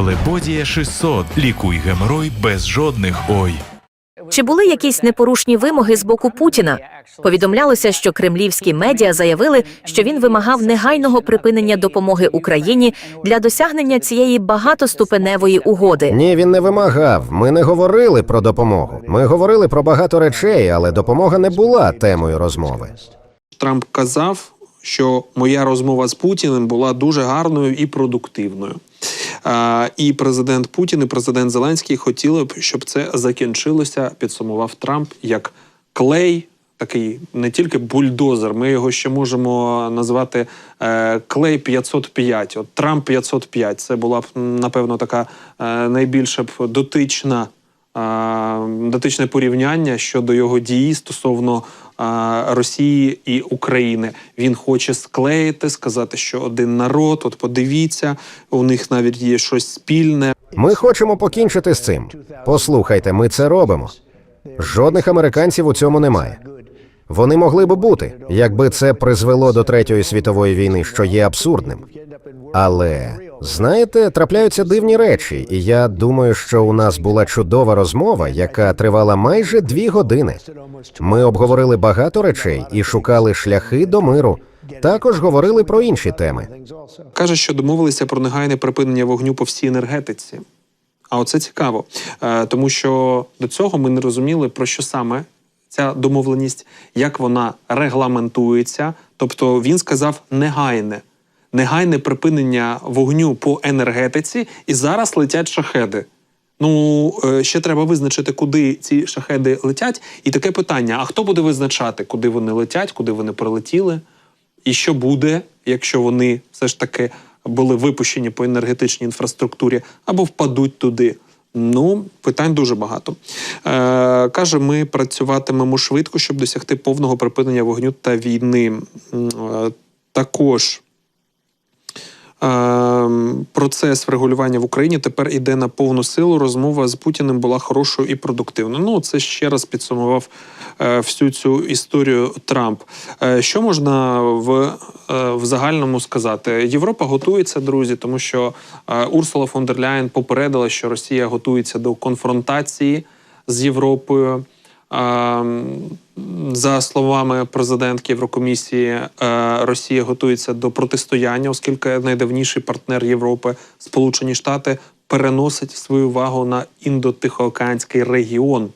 Флебодія 600. Лікуй геморой без жодних ой. Чи були якісь непорушні вимоги з боку Путіна? Повідомлялося, що кремлівські медіа заявили, що він вимагав негайного припинення допомоги Україні для досягнення цієї багатоступеневої угоди. Ні, він не вимагав. Ми не говорили про допомогу. Ми говорили про багато речей, але допомога не була темою розмови. Трамп казав, що моя розмова з Путіним була дуже гарною і продуктивною. І президент Путін і президент Зеленський хотіли б, щоб це закінчилося, підсумував Трамп як клей. Такий не тільки бульдозер, ми його ще можемо назвати е, клей 505. От Трамп 505. Це була б напевно така е, найбільша б дотична а, дотичне порівняння щодо його дії стосовно Росії і України. Він хоче склеїти, сказати, що один народ. От подивіться, у них навіть є щось спільне. Ми хочемо покінчити з цим. Послухайте, ми це робимо. Жодних американців у цьому немає. Вони могли би бути, якби це призвело до третьої світової війни, що є абсурдним. Але знаєте, трапляються дивні речі, і я думаю, що у нас була чудова розмова, яка тривала майже дві години. Ми обговорили багато речей і шукали шляхи до миру. Також говорили про інші теми. Каже, що домовилися про негайне припинення вогню по всій енергетиці. А оце цікаво, е, тому що до цього ми не розуміли, про що саме ця домовленість, як вона регламентується. Тобто він сказав негайне, негайне припинення вогню по енергетиці, і зараз летять шахеди. Ну, е, ще треба визначити, куди ці шахеди летять. І таке питання: а хто буде визначати, куди вони летять, куди вони прилетіли? І що буде, якщо вони все ж таки були випущені по енергетичній інфраструктурі або впадуть туди? Ну, питань дуже багато. Е, каже, ми працюватимемо швидко, щоб досягти повного припинення вогню та війни. Е, також Процес врегулювання в Україні тепер іде на повну силу. Розмова з Путіним була хорошою і продуктивною. Ну, це ще раз підсумував е, всю цю історію Трамп. Е, що можна в, е, в загальному сказати? Європа готується, друзі, тому що Урсула фон дер Ляєн попередила, що Росія готується до конфронтації з Європою. Ем, За словами президентки Єврокомісії, е, Росія готується до протистояння, оскільки найдавніший партнер Європи, Сполучені Штати, переносить свою увагу на індотихоокеанський регіон.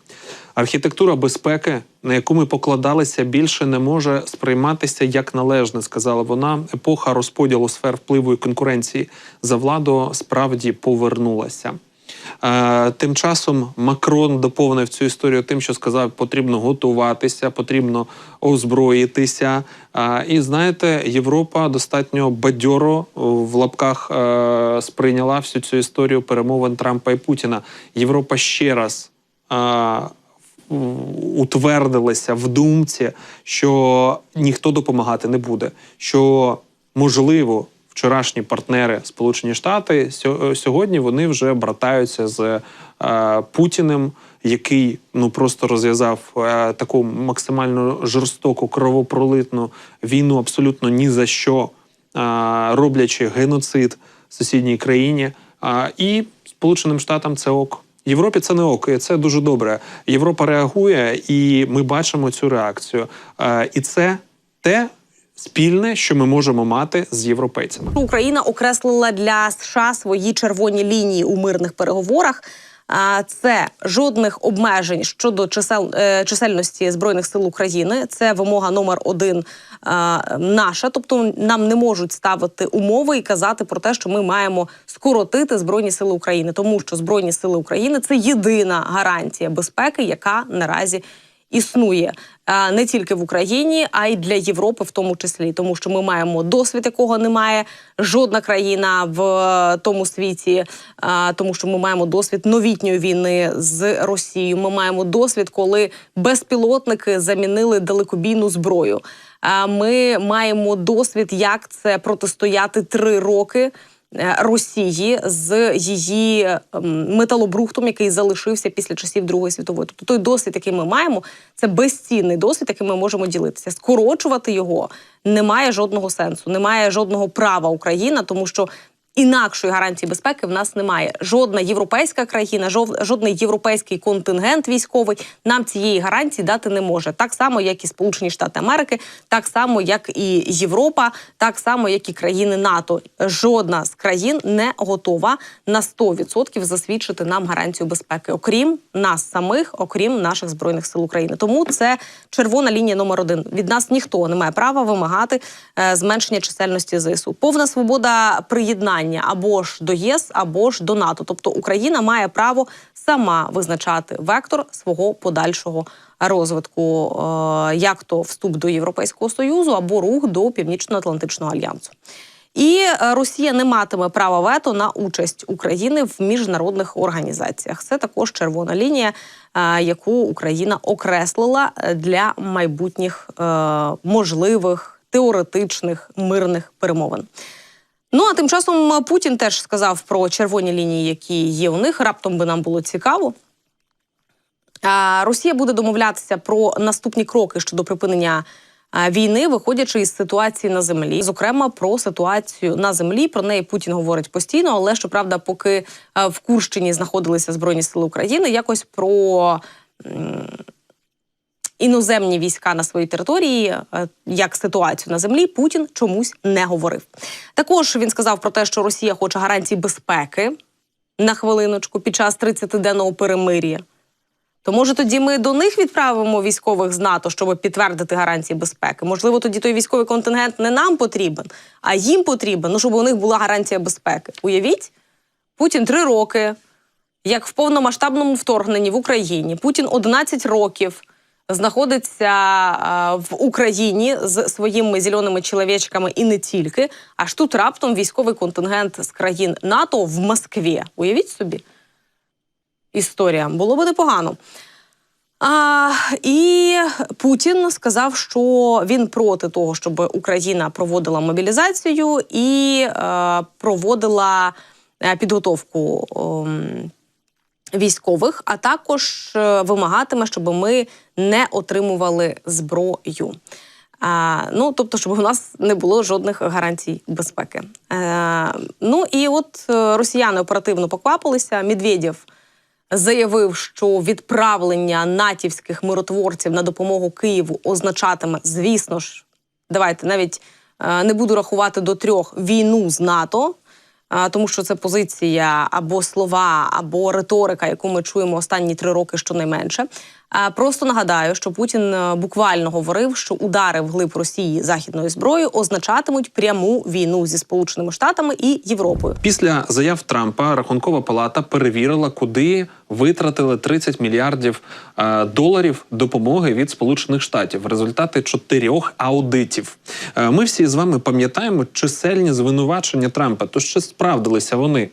Архітектура безпеки, на яку ми покладалися, більше не може сприйматися як належне, сказала вона. Епоха розподілу сфер впливу і конкуренції за владу справді повернулася. Е, Тим часом Макрон доповнив цю історію тим, що сказав, потрібно готуватися, потрібно озброїтися. Е, І знаєте, Європа достатньо бадьоро в лапках е, сприйняла всю цю історію перемовин Трампа і Путіна. Європа ще раз. е, Утвердилася в думці, що ніхто допомагати не буде. Що можливо, вчорашні партнери Сполучені Штати сьо- сьогодні вони вже братаються з е, Путіним, який ну просто розв'язав е, таку максимально жорстоку кровопролитну війну, абсолютно ні за що, е, роблячи геноцид в сусідній країні. І Сполученим Штатам це ок. Європі це не ок, і це дуже добре. Європа реагує, і ми бачимо цю реакцію. Е, і це те спільне, що ми можемо мати з європейцями. Україна окреслила для США свої червоні лінії у мирних переговорах. А, Це жодних обмежень щодо чисел е, чисельності збройних сил України. Це вимога номер один а, наша. Тобто нам не можуть ставити умови і казати про те, що ми маємо скоротити збройні сили України, тому що збройні сили України це єдина гарантія безпеки, яка наразі існує не тільки в Україні, а й для Європи, в тому числі, тому що ми маємо досвід, якого немає жодна країна в е, тому світі, тому що ми маємо досвід новітньої війни з Росією. Ми маємо досвід, коли безпілотники замінили далекобійну зброю. Ми маємо досвід, як це протистояти три роки. Е, Росії з її ем, металобрухтом, який залишився після часів Другої світової. Тобто той досвід, який ми маємо, це безцінний досвід, який ми можемо ділитися. Скорочувати його немає жодного сенсу, немає жодного права Україна, тому що інакшої гарантії безпеки в нас немає. Жодна європейська країна, жодний європейський контингент військовий нам цієї гарантії дати не може. Так само, як і Сполучені Штати Америки, так само, як і Європа, так само, як і країни НАТО. Жодна з країн не готова на 100% засвідчити нам гарантію безпеки, окрім нас самих, окрім наших збройних сил України. Тому це червона лінія номер один. Від нас ніхто не має права вимагати е, зменшення чисельності ЗСУ. Повна свобода приєднання або ж до ЄС, або ж до НАТО. Тобто Україна має право сама визначати вектор свого подальшого розвитку, е, як то вступ до Європейського союзу або рух до Північно-Атлантичного альянсу. І е, Росія не матиме права вето на участь України в міжнародних організаціях. Це також червона лінія, е, яку Україна окреслила для майбутніх можливих теоретичних мирних перемовин. Ну а тим часом Путін теж сказав про червоні лінії, які є у них. Раптом би нам було цікаво. Росія буде домовлятися про наступні кроки щодо припинення війни, виходячи із ситуації на землі, зокрема про ситуацію на землі. Про неї Путін говорить постійно, але щоправда, поки в Курщині знаходилися збройні сили України, якось про. Іноземні війська на своїй території, е, як ситуацію на землі, Путін чомусь не говорив. Також він сказав про те, що Росія хоче гарантій безпеки на хвилиночку під час 30-денного перемир'я. То може тоді ми до них відправимо військових з НАТО, щоб підтвердити гарантії безпеки. Можливо, тоді той військовий контингент не нам потрібен, а їм потрібен, ну щоб у них була гарантія безпеки. Уявіть, Путін три роки, як в повномасштабному вторгненні в Україні. Путін 11 років знаходиться в Україні з своїми зеленими чоловічками і не тільки. Аж тут раптом військовий контингент з країн НАТО в Москві. Уявіть собі історія. Було би непогано. А, і Путін сказав, що він проти того, щоб Україна проводила мобілізацію і е, проводила е, підготовку ем, військових, а також е, вимагатиме, щоб ми не отримували зброю. А, ну, тобто, щоб у нас не було жодних гарантій безпеки. Е, ну і от е, росіяни оперативно поквапилися. Медведєв заявив, що відправлення натівських миротворців на допомогу Києву означатиме, звісно ж, давайте навіть не буду рахувати до трьох війну з НАТО. Тому що це позиція або слова, або риторика, яку ми чуємо останні три роки, щонайменше. Просто нагадаю, що Путін е, буквально говорив, що удари вглиб Росії західною зброєю означатимуть пряму війну зі Сполученими Штатами і Європою. Після заяв Трампа Рахункова палата перевірила, куди витратили 30 мільярдів е, доларів допомоги від Сполучених Штатів. Результати чотирьох аудитів. Е, ми всі з вами пам'ятаємо чисельні звинувачення Трампа. То чи справдилися вони?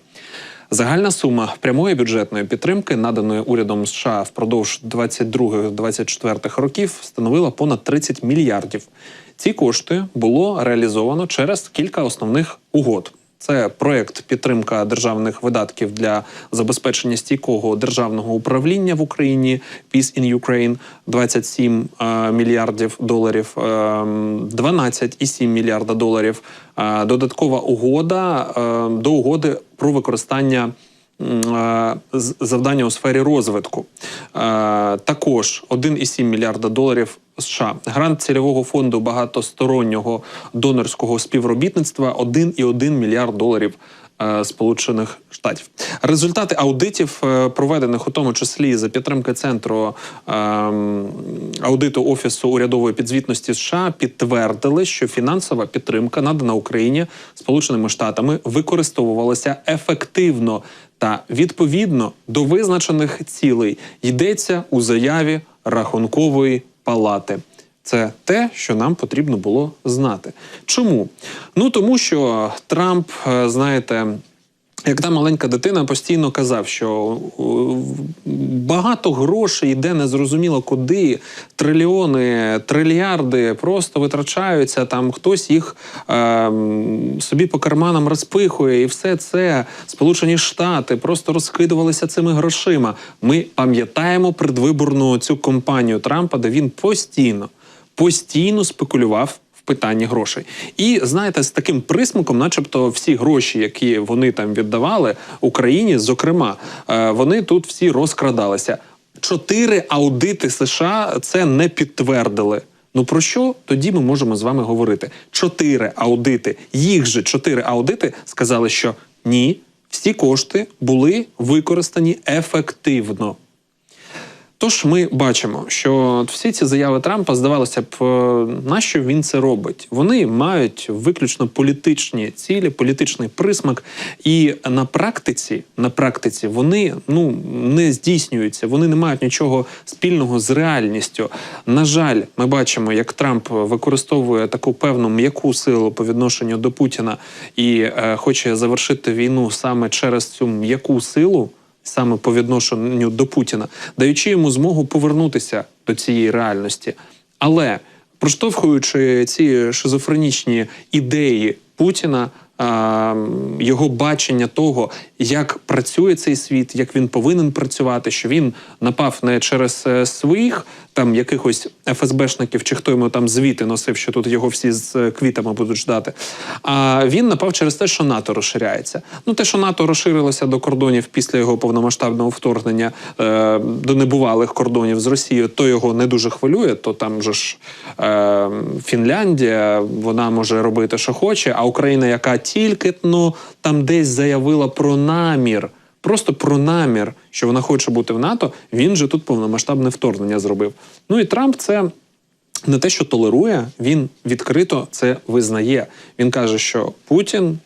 Загальна сума прямої бюджетної підтримки, наданої урядом США впродовж 22-24 років, становила понад 30 мільярдів. Ці кошти було реалізовано через кілька основних угод. Це проект підтримка державних видатків для забезпечення стійкого державного управління в Україні Peace in Ukraine 27 е, мільярдів доларів, е, 12,7 мільярда доларів. Е, додаткова угода е, до угоди про використання завдання у сфері розвитку. Е, Також 1,7 мільярда доларів США. Грант цільового фонду багатостороннього донорського співробітництва 1,1 мільярд доларів. е, Сполучених Штатів результати аудитів, е, проведених у тому числі за підтримки центру ем, аудиту офісу урядової підзвітності США, підтвердили, що фінансова підтримка надана Україні Сполученими Штатами використовувалася ефективно та відповідно до визначених цілей. Йдеться у заяві рахункової палати. Це те, що нам потрібно було знати. Чому? Ну тому що Трамп, е, знаєте. Як та маленька дитина постійно казав, що багато грошей йде незрозуміло куди, трильйони, трильярди просто витрачаються. Там хтось їх е, собі по карманам розпихує, і все це Сполучені Штати просто розкидувалися цими грошима. Ми пам'ятаємо предвиборну цю кампанію Трампа, де він постійно, постійно спекулював в питанні грошей. І знаєте, з таким присмаком, начебто, всі гроші, які вони там віддавали Україні, зокрема, е, вони тут всі розкрадалися. Чотири аудити США це не підтвердили. Ну про що тоді ми можемо з вами говорити? Чотири аудити, їх же чотири аудити сказали, що ні, всі кошти були використані ефективно. Тож ми бачимо, що всі ці заяви Трампа здавалося б, е, нащо він це робить? Вони мають виключно політичні цілі, політичний присмак, і на практиці, на практиці вони ну не здійснюються, вони не мають нічого спільного з реальністю. На жаль, ми бачимо, як Трамп використовує таку певну м'яку силу по відношенню до Путіна і е, хоче завершити війну саме через цю м'яку силу саме по відношенню до Путіна, даючи йому змогу повернутися до цієї реальності. Але проштовхуючи ці шизофренічні ідеї Путіна, його бачення того, як працює цей світ, як він повинен працювати, що він напав не через е, своїх там якихось ФСБшників, чи хто йому там звіти носив, що тут його всі з е, квітами будуть ждати. А він напав через те, що НАТО розширяється. Ну, те, що НАТО розширилося до кордонів після його повномасштабного вторгнення е, до небувалих кордонів з Росією, то його не дуже хвилює. То там же ж е, Фінляндія, вона може робити, що хоче, а Україна, яка тільки ну, там десь заявила про намір. Просто про намір, що вона хоче бути в НАТО, він же тут повномасштабне вторгнення зробив. Ну і Трамп це не те, що толерує, він відкрито це визнає. Він каже, що Путін.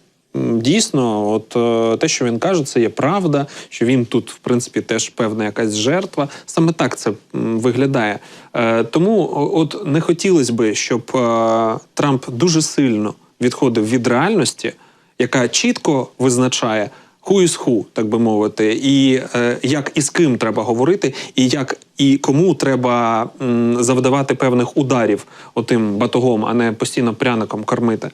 Дійсно, от е, те, що він каже, це є правда, що він тут, в принципі, теж певна якась жертва. Саме так це виглядає. Е, тому, от не хотілося би, щоб е, Трамп дуже сильно відходив від реальності, яка чітко визначає who is who, так би мовити, і е, як і з ким треба говорити, і як і кому треба м, завдавати певних ударів отим батогом, а не постійно пряником кормити.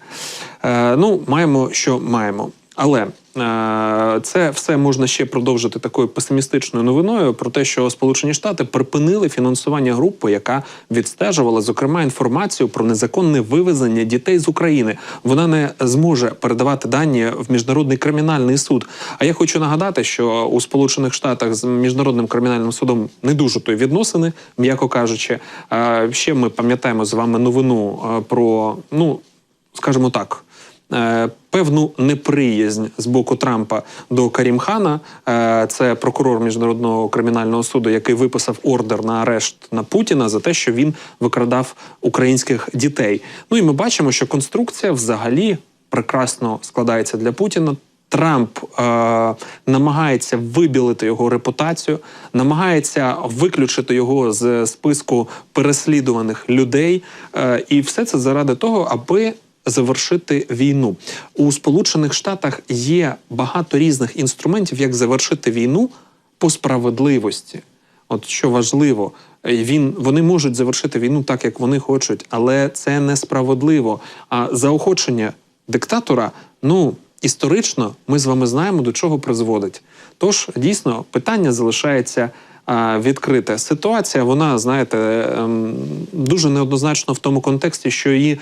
Е, ну, маємо, що маємо. Але е, це все можна ще продовжити такою песимістичною новиною про те, що Сполучені Штати припинили фінансування групи, яка відстежувала зокрема інформацію про незаконне вивезення дітей з України. Вона не зможе передавати дані в міжнародний кримінальний суд. А я хочу нагадати, що у Сполучених Штатах з міжнародним кримінальним судом не дуже то відносини, м'яко кажучи. Ще ми пам'ятаємо з вами новину е, про ну скажімо так. Е, Певну неприязнь з боку Трампа до Карімхана, е, це прокурор міжнародного кримінального суду, який виписав ордер на арешт на Путіна за те, що він викрадав українських дітей. Ну і ми бачимо, що конструкція взагалі прекрасно складається для Путіна. Трамп е, намагається вибілити його репутацію, намагається виключити його з списку переслідуваних людей, е, і все це заради того, аби завершити війну у Сполучених Штатах. Є багато різних інструментів, як завершити війну по справедливості. От що важливо, е, він вони можуть завершити війну так, як вони хочуть, але це несправедливо. А заохочення диктатора, ну історично, ми з вами знаємо, до чого призводить. Тож дійсно питання залишається. а, Відкрите ситуація, вона знаєте ем, дуже неоднозначно в тому контексті, що її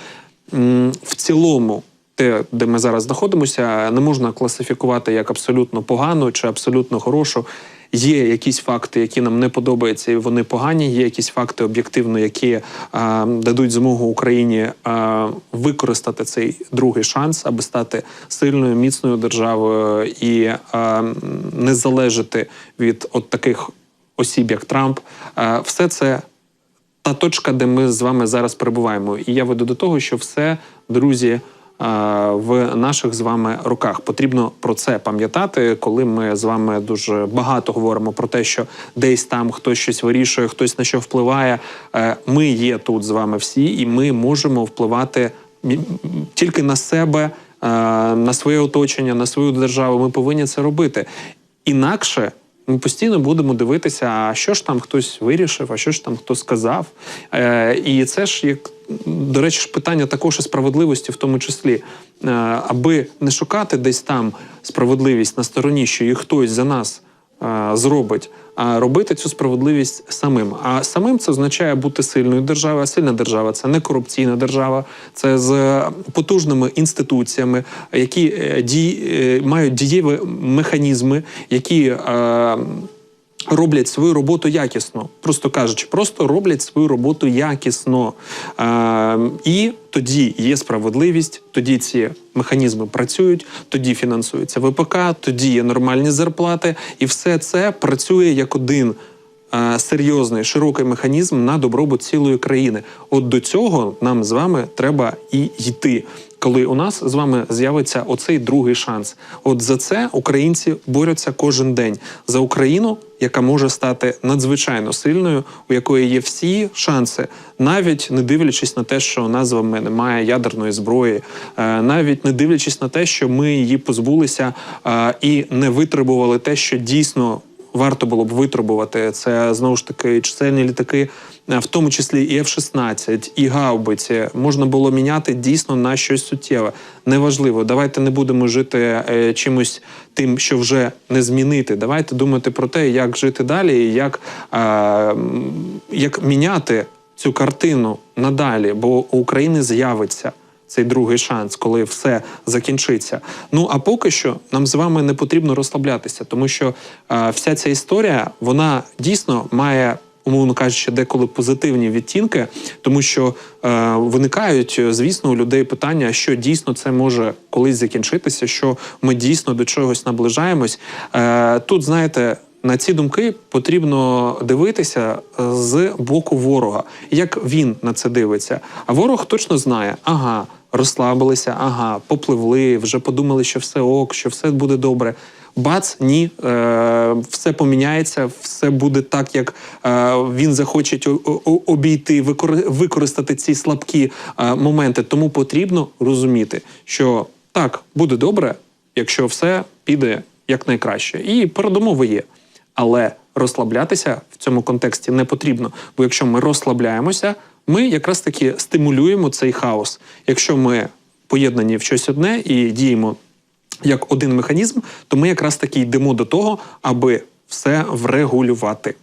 в цілому те, де ми зараз знаходимося, не можна класифікувати як абсолютно погану чи абсолютно хорошу. Є якісь факти, які нам не подобаються, і вони погані. Є якісь факти об'єктивно, які а, дадуть змогу Україні а, використати цей другий шанс, аби стати сильною, міцною державою і а, не залежати від от таких осіб, як Трамп. А, все це та точка, де ми з вами зараз перебуваємо. І я веду до того, що все, друзі, е, в наших з вами руках потрібно про це пам'ятати, коли ми з вами дуже багато говоримо про те, що десь там хтось щось вирішує, хтось на що впливає. Е, Ми є тут з вами всі, і ми можемо впливати тільки на себе, е, на своє оточення, на свою державу. Ми повинні це робити. Інакше ми постійно будемо дивитися, а що ж там хтось вирішив, а що ж там хто сказав. Е, і це ж як до речі, ж питання також і справедливості, в тому числі, е, аби не шукати десь там справедливість на стороні, що її хтось за нас е, зробить, робити цю справедливість самим. А самим це означає бути сильною державою. Сильна держава це не корупційна держава, це з потужними інституціями, які е, дій, е, мають дієві механізми, які. Роблять свою роботу якісно, просто кажучи, просто роблять свою роботу якісно. Е, і тоді є справедливість, тоді ці механізми працюють, тоді фінансується ВПК, тоді є нормальні зарплати, і все це працює як один. е, Серйозний широкий механізм на добробут цілої країни. От до цього нам з вами треба і йти, коли у нас з вами з'явиться оцей другий шанс. От за це українці борються кожен день за Україну, яка може стати надзвичайно сильною, у якої є всі шанси, навіть не дивлячись на те, що нас з вами немає ядерної зброї, е, навіть не дивлячись на те, що ми її позбулися е, і не витребували те, що дійсно. Варто було б витребувати це знову ж таки чисельні літаки, е, в тому числі і F-16, і гаубиці. Можна було міняти дійсно на щось суттєве. Неважливо, давайте не будемо жити е, чимось тим, що вже не змінити. Давайте думати про те, як жити далі, як, е, як міняти цю картину надалі, бо у України з'явиться цей другий шанс, коли все закінчиться. Ну а поки що нам з вами не потрібно розслаблятися, тому що е, вся ця історія вона дійсно має. Умовно кажучи, деколи позитивні відтінки, тому що е, виникають, е, звісно, у людей питання, що дійсно це може колись закінчитися, що ми дійсно до чогось наближаємось. Е, тут, знаєте, на ці думки потрібно дивитися е, з боку ворога, як він на це дивиться. А ворог точно знає, ага, розслабилися, ага, попливли, вже подумали, що все ок, що все буде добре. Бац, ні, е, все поміняється, все буде так, як е, він захоче обійти, використати ці слабкі е, моменти. Тому потрібно розуміти, що так буде добре, якщо все піде якнайкраще. І передумови є. Але розслаблятися в цьому контексті не потрібно. Бо якщо ми розслабляємося, ми якраз таки стимулюємо цей хаос. Якщо ми поєднані в щось одне і діємо як один механізм, то ми якраз таки йдемо до того, аби все врегулювати.